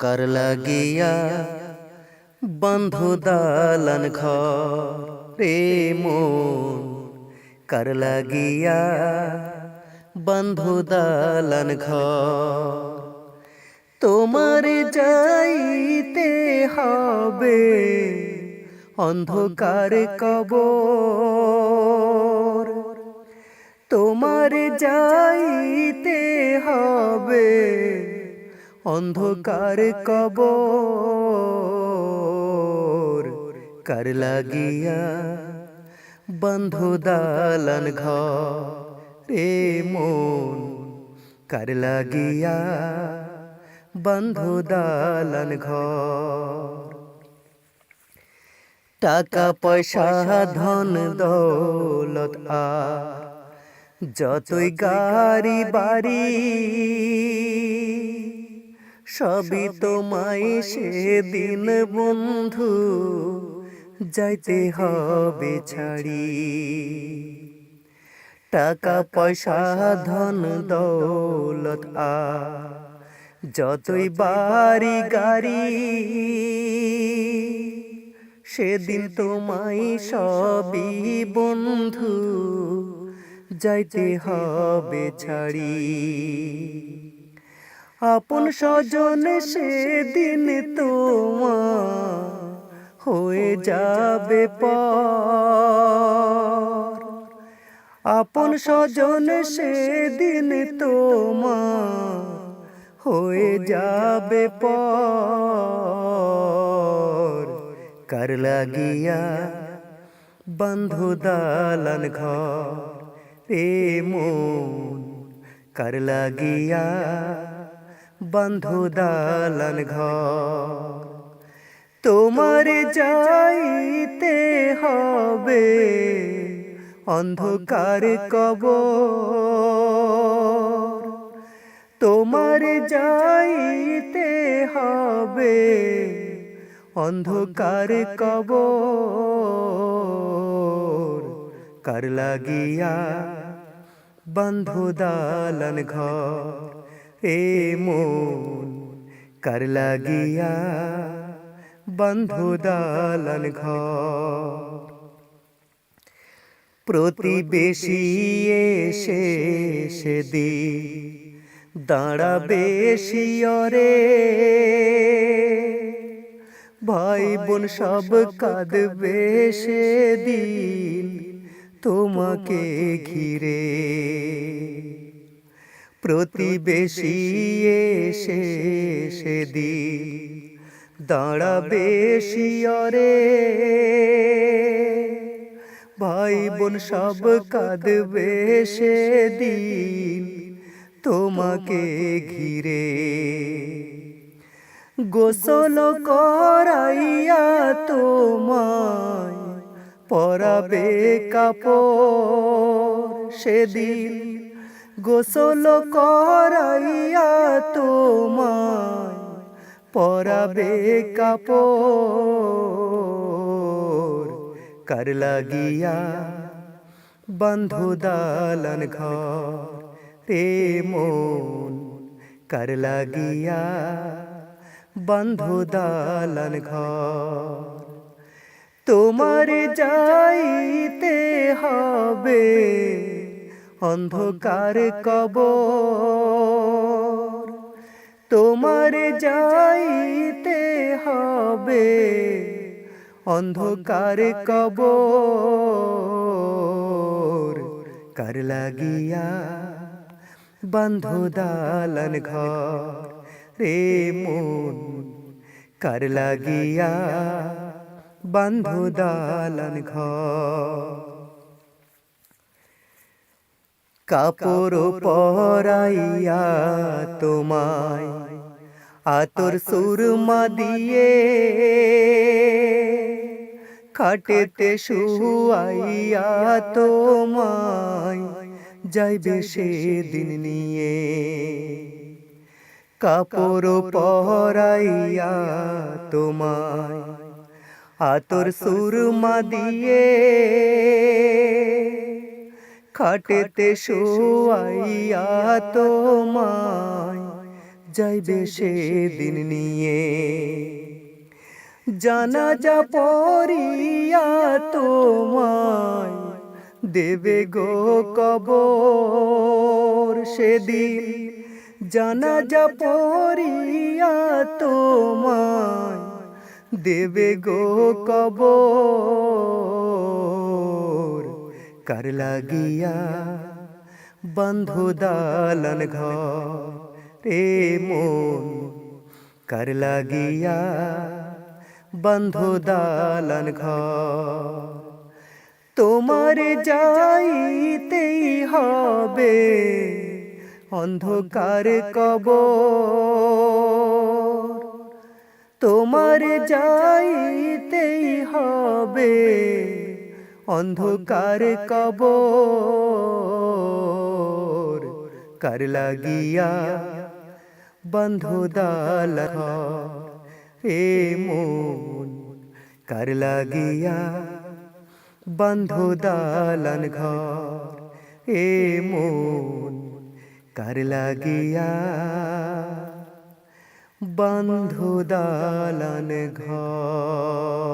কার লাগিয়া বন্ধু দালান ঘর রে কার লাগিয়া বন্ধু দালান ঘর তোমার যাইতে হবে অন্ধকার কবর তোমার যাইতে হবে অন্ধকার কবর, কার লাগিয়া বন্ধু দালান ঘর রে মন, কার লাগিয়া বন্ধু দালান ঘর। টাকা, পয়সা, ধন, দৌলত, আর যতই গাড়ি বাড়ি সবই তোমায় সেদিন বন্ধু যাইতে হবে ছাড়ি। টাকা পয়সা ধন দৌলত আ যতই বাড়ি গাড়ি সেদিন তোমায় সবই বন্ধু যাইতে হবে ছাড়ি। আপন স্বজন সেদিন তোমার হয়ে যাবে পর। আপন স্বজন সেদিন তোমার হয়ে যাবে পর। কার লাগিয়া বন্ধু দালান ঘর রে মন কার লাগিয়া বন্ধু দালান ঘর। তোমার যাইতে হবে অন্ধকার কবর। তোমার যাইতে হবে অন্ধকার কবর। কার লাগিয়া বন্ধু দালান ঘর। এ মন, কার লাগিয়া বন্ধু দালান ঘর? প্রতিবেশী এসে সেদি দাঁড়াবে শিয়রে। ভাই বোন সব কাঁদবে সেদিন তোমাকে ঘিরে। প্রতিবেশী এসে সেদিন দাঁড়াবে শিয়রে। ভাই বোন সব কাঁদবে সেদিন তোমাকে ঘিরে। গোসল করাইয়া তোমায় পরাবে কাপড় সেদিন গোসল করাইয়া তোমায় পরাবে কাপড়। কার লাগিয়া বন্ধু দালন ঘর রে মন। কার লাগিয়া বন্ধু দালন ঘর। তোমার যাইতে হবে। অন্ধকার কবর, তোমার যাইতে হবে। অন্ধকার কবর, কার লাগিয়া বন্ধু দালন ঘর? রে মন, কার লাগিয়া বন্ধু দালন ঘর? কাপড় পরাইয়া তোমায় আতর সুরমা দিয়ে খাটেতে শুয়াইয়া তোমায় যাইবে সেদিন নিয়ে। কাপড় পরাইয়া তোমায় আতর সুরমা দিয়ে খাটেতে শোয়াইয়া তোমায় যাইবে সে দিন নিয়ে। জানা যা পরিয়া তোমায় দেবে গো কবর সেদিন। জানা যা পরিয়া তোমায় দেবে গো কবর কার লাগিয়া বন্ধু দালন ঘর রে মন কার লাগিয়া বন্ধু দালন ঘর তোমার যাইতেই হবে অন্ধকার কবর তোমার যাইতেই হবে অন্ধকার কবর, কার লাগিয়া বন্ধু দাল রে মন, কার লাগিয়া বন্ধু দালন ঘর এ মন, কার লাগিয়া বন্ধু দালন ঘর।